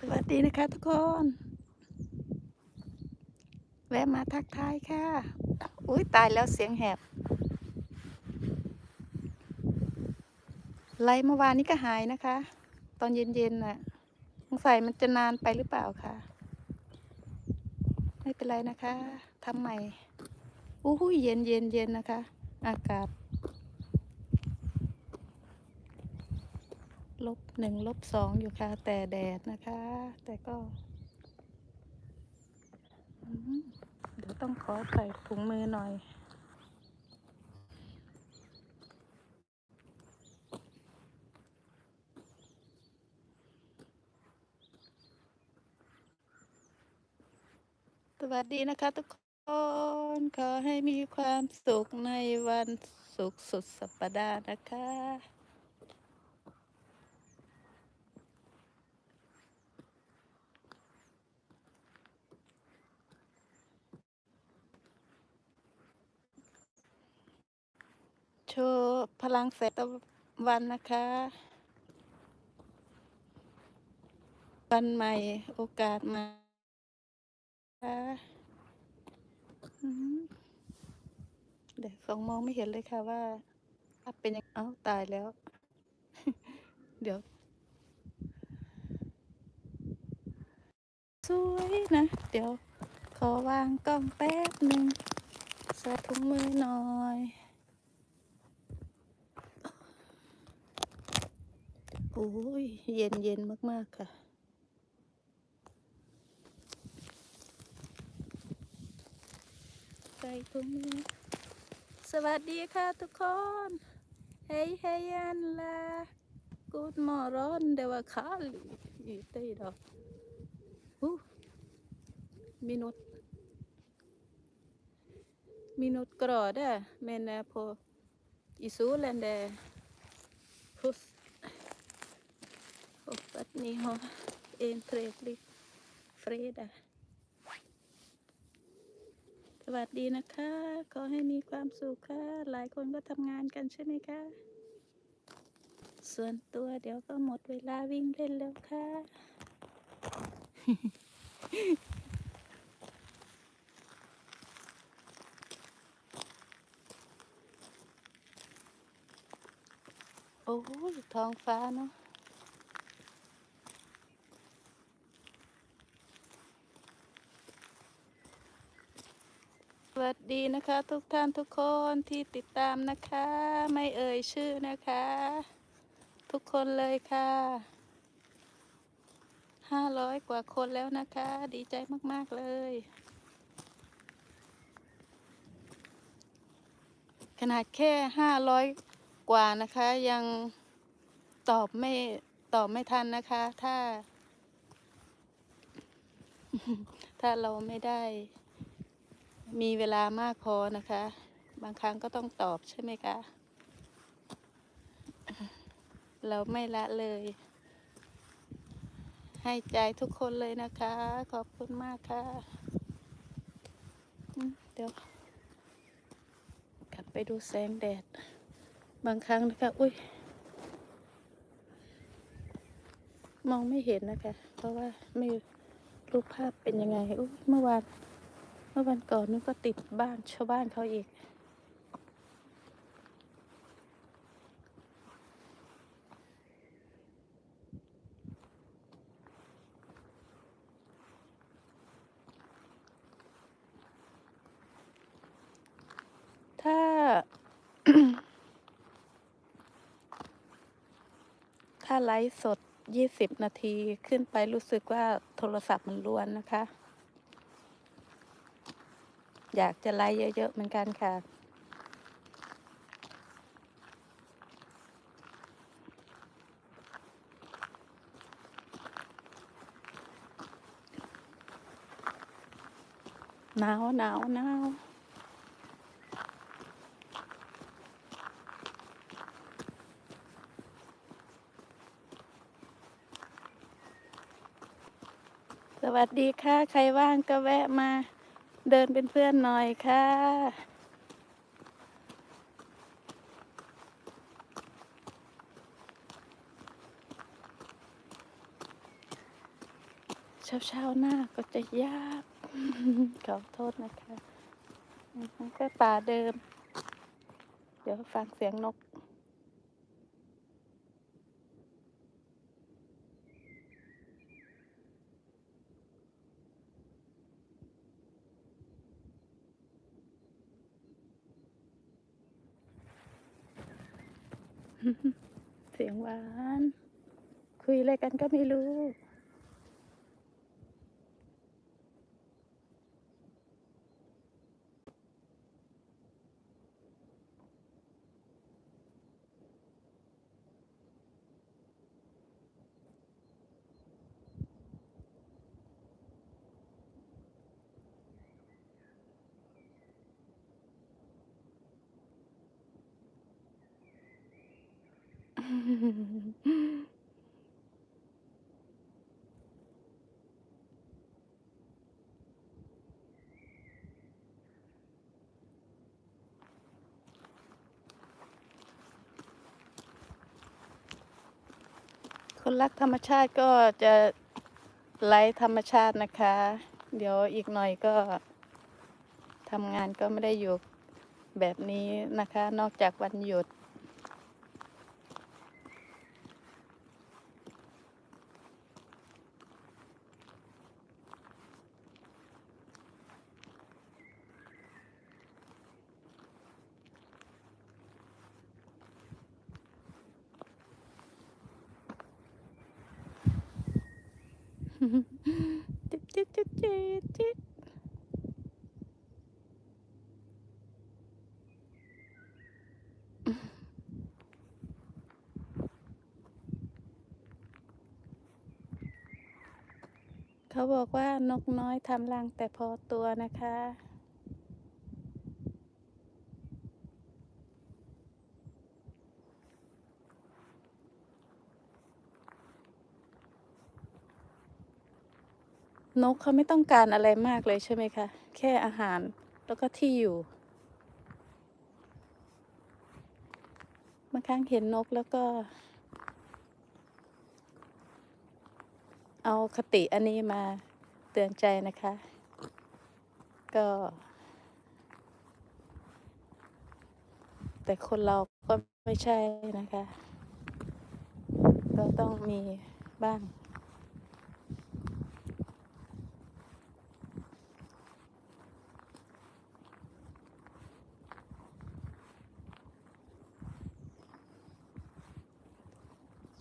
สวัสดีนะคะทุกคน แวะมาทักทายค่ะ อุ้ยตายแล้วเสียงแหบ ไลเมื่อวานนี้ก็หายนะคะ ตอนเย็นๆน่ะสงสัยมันจะนานไปหรือเปล่าคะไม่เป็นไรนะคะทำใหม่อู้หูเย็นเย็นเย็นนะคะ อากาศ ลบหนึ่งลบสองอยู่ค่ะ แต่แดดนะคะ แต่ก็เดี๋ยวต้องขอใส่ถุงมือหน่อยสวัสดีนะคะทุกคนขอให้มีความสุขในวันศุกร์สุดสัปดาห์นะคะ ว์พลังแสงตะวันนะคะ วันใหม่โอกาสมาค่ะเดี๋ยวสองมองไม่เห็นเลยค่ะว่าเป็นยังเอ้าตายแล้ว เดี๋ยว สวยนะ เดี๋ยว ขอวางกล้องแป๊บหนึ่งใส่ถุงมือหน่อย โอ้ยเย็นเย็นมาก ๆ ค่ะ ไปตรงนี้ สวัสดีค่ะทุกคน เฮ้ยเฮ้ยันลากูดมอร้อนเดวะคาลีอีตยดอกอู้มีนุตมีนุตกรอดอะเมนแอโพอิสูแลนเดพุส Hoppas ni har en trevlig fredag. สวัสดีนะคะ ขอให้มีความสุขค่ะ หลายคนก็ทำงานกันใช่ไหมคะ ส่วนตัวเดี๋ยวก็หมดเวลาวิ่งเล่นแล้วค่ะ โอ้ยท้องฟ้าเนาะ วัสดีนะคะทุกท่านทุกคนที่ติดตามนะคะ ไม่เอ่ยชื่อนะคะ ทุกคนเลยค่ะห้าร้อยกว่าคนแล้วนะคะ ดีใจมาก ๆ เลย ขนาดแค่ห้าร้อยกว่านะคะ ยังตอบไม่ตอบไม่ทันนะคะ ถ้า ถ้าเราไม่ได้ มีเวลามากพอนะคะ บางครั้งก็ต้องตอบใช่ไหมคะ เราไม่ละเลย ให้ใจทุกคนเลยนะคะ ขอบคุณมากค่ะ เดี๋ยว กลับไปดูแสงแดด บางครั้งนะคะ อุ้ยมองไม่เห็นนะคะ เพราะว่าไม่รูปภาพเป็นยังไงอุ้ยเมื่อวาน มื่อวันก่อนนึกก็ติดบ้านชาวบ้านเขาอีก ถ้า ถ้าไลฟ์สดยี่สิบนาทีขึ้นไปรู้สึกว่าโทรศัพท์มันล้วนนะคะ อยากจะไลฟ์เยอะ ๆ เหมือนกันค่ะ หนาวหนาวหนาวสวัสดีค่ะ ใครว่างก็แวะมา เดินเป็นเพื่อนหน่อยค่ะ เช้าเช้าๆหน้าก็จะยาก ขอโทษนะคะอืมก็ป่าเดิม เดี๋ยวฟังเสียงนก เสียงหวาน คุยอะไรกันก็ไม่รู้ คนรักธรรมชาติก็จะไลฟ์ธรรมชาตินะคะ เดี๋ยวอีกหน่อยก็ทำงานก็ไม่ได้อยู่แบบนี้นะคะ นอกจากวันหยุด จิ๊บจิ๊บจิ๊บจิ๊บจิ๊บเขาบอกว่านกน้อยทำรังแต่พอตัวนะคะ นกเขาไม่ต้องการอะไรมากเลยใช่ไหมคะ แค่อาหารแล้วก็ที่อยู่บางครั้งเห็นนกแล้วก็ เอาคติอันนี้มาเตือนใจนะคะ ก็ แต่คนเราก็ไม่ใช่นะคะ ก็ต้องมีบ้าง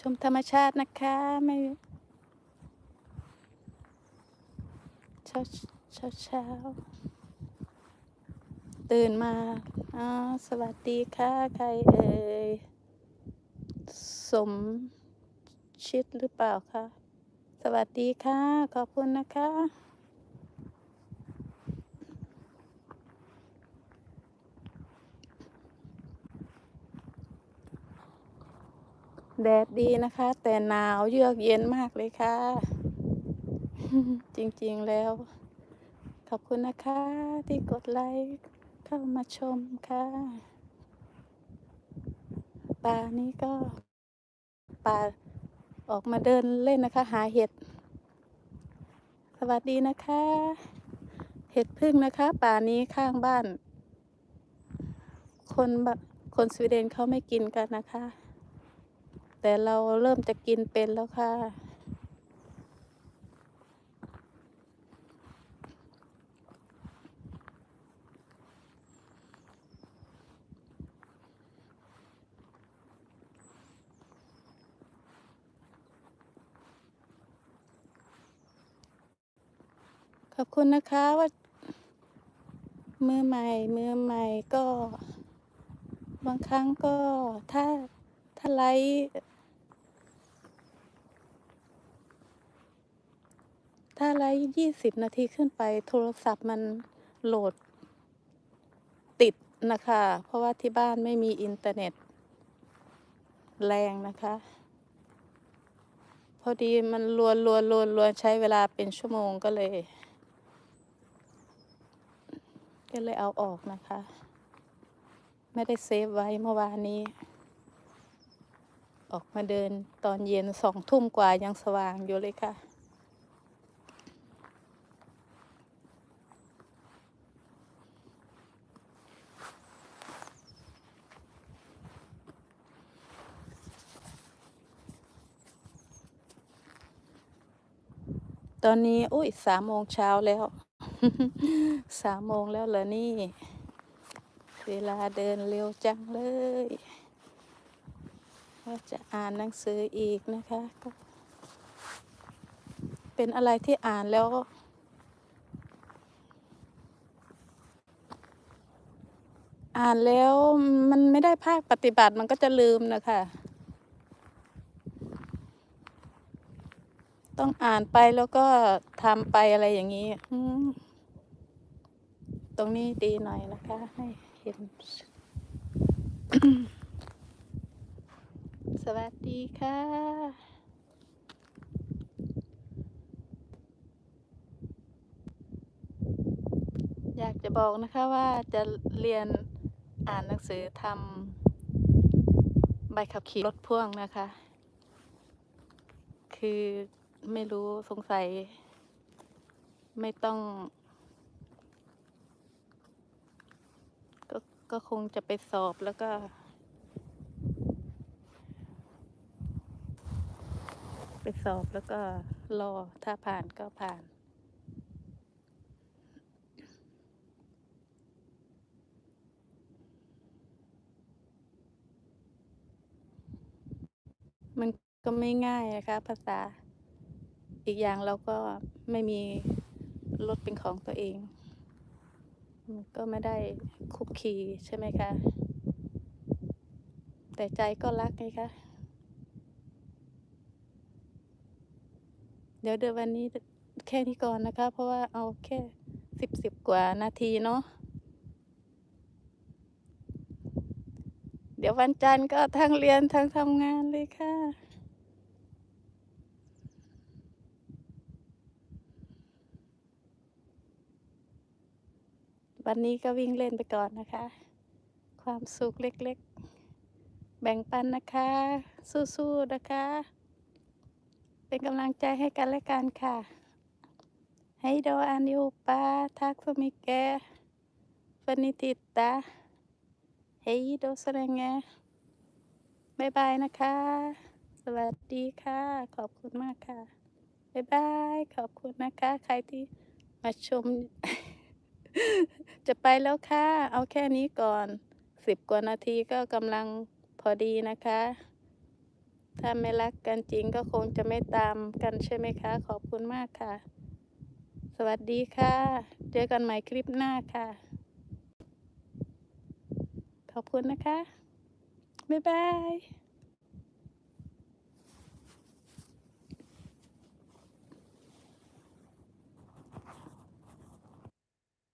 ชมธรรมชาตินะคะไม่เช้าเช้าเช้าตื่นมาอ๋อสวัสดีค่ะใครเอ่ยสมชิดหรือเปล่าคะสวัสดีค่ะ ขอบคุณนะคะ แดดดีนะคะ แต่หนาวเยือกเย็นมากเลยค่ะ จริงๆแล้ว ขอบคุณนะคะ ที่กดไลค์เข้ามาชมค่ะป่านี้ก็ป่าออกมาเดินเล่นนะคะ หาเห็ด สวัสดีนะคะ เห็ดพึ่งนะคะ ป่านี้ข้างบ้าน คนบะคนสวีเดนเขาไม่กินกันนะคะ แต่เราเริ่มจะกินเป็นแล้วค่ะ ขอบคุณนะคะว่า มือใหม่ มือใหม่ก็ บางครั้งก็ถ้าถ้าไลฟ์ ถ้าไลฟ์ยี่สิบนาทีขึ้นไปโทรศัพท์มันโหลดติดนะคะ เพราะว่าที่บ้านไม่มีอินเทอร์เน็ต แรงนะคะ พอดีมันรวนรวนรวนรวนใช้เวลาเป็นชั่วโมงก็เลย ก็เลยเอาออกนะคะ ไม่ได้เซฟไว้เมื่อวานนี้ ออกมาเดินตอนเย็นสองทุ่มกว่ายังสว่างอยู่เลยค่ะ ตอนนี้ อุ้ยสามโมงเช้าแล้ว สามโมงแล้วเหรอนี่ เวลาเดินเร็วจังเลยว่าจะอ่านหนังสืออีกนะคะก็เป็นอะไรที่อ่านแล้ว อ่านแล้วมันไม่ได้ภาคปฏิบัติมันก็จะลืมนะคะ ต้องอ่านไปแล้วก็ทำไปอะไรอย่างนี้ตรงนี้ดีหน่อยนะคะ ให้เห็น สวัสดีค่ะ อยากจะบอกนะคะว่าจะเรียนอ่านหนังสือทำใบขับขี่รถพ่วงนะคะ คือ ไม่รู้สงสัย ไม่ต้อง ก็ก็คงจะไปสอบแล้วก็ ไปสอบแล้วก็รอถ้าผ่านก็ผ่านมันก็ไม่ง่ายนะคะ ภาษา อีกอย่างเราก็ไม่มีรถเป็นของตัวเอง ก็ไม่ได้คุกคีใช่ไหมคะ แต่ใจก็รักไงคะ เดี๋ยวเดี๋ยววันนี้แค่นี้ก่อนนะคะ เพราะว่าเอาแค่สิบสิบกว่านาทีเนาะเดี๋ยววันจันทร์ก็ทั้งเรียนทั้งทำงานเลยค่ะ วันนี้ก็วิ่งเล่นไปก่อนนะคะ ความสุขเล็กๆ แบ่งปันนะคะ สู้ๆนะคะ เป็นกำลังใจให้กันและกันค่ะ ให้โดอานิวปาทักสมิแกฟนิติตาเฮยโดสเรงแงบายบายนะคะ สวัสดีค่ะ ขอบคุณมากค่ะบายบาย ขอบคุณนะคะ ใครที่มาชม จะไปแล้วค่ะ เอาแค่นี้ก่อนสิบกว่านาทีก็กำลังพอดีนะคะ ถ้าไม่รักกันจริงก็คงจะไม่ตามกันใช่ไหมคะ ขอบคุณมากค่ะ สวัสดีค่ะ เจอกันใหม่คลิปหน้าค่ะ ขอบคุณนะคะ บ๊ายบาย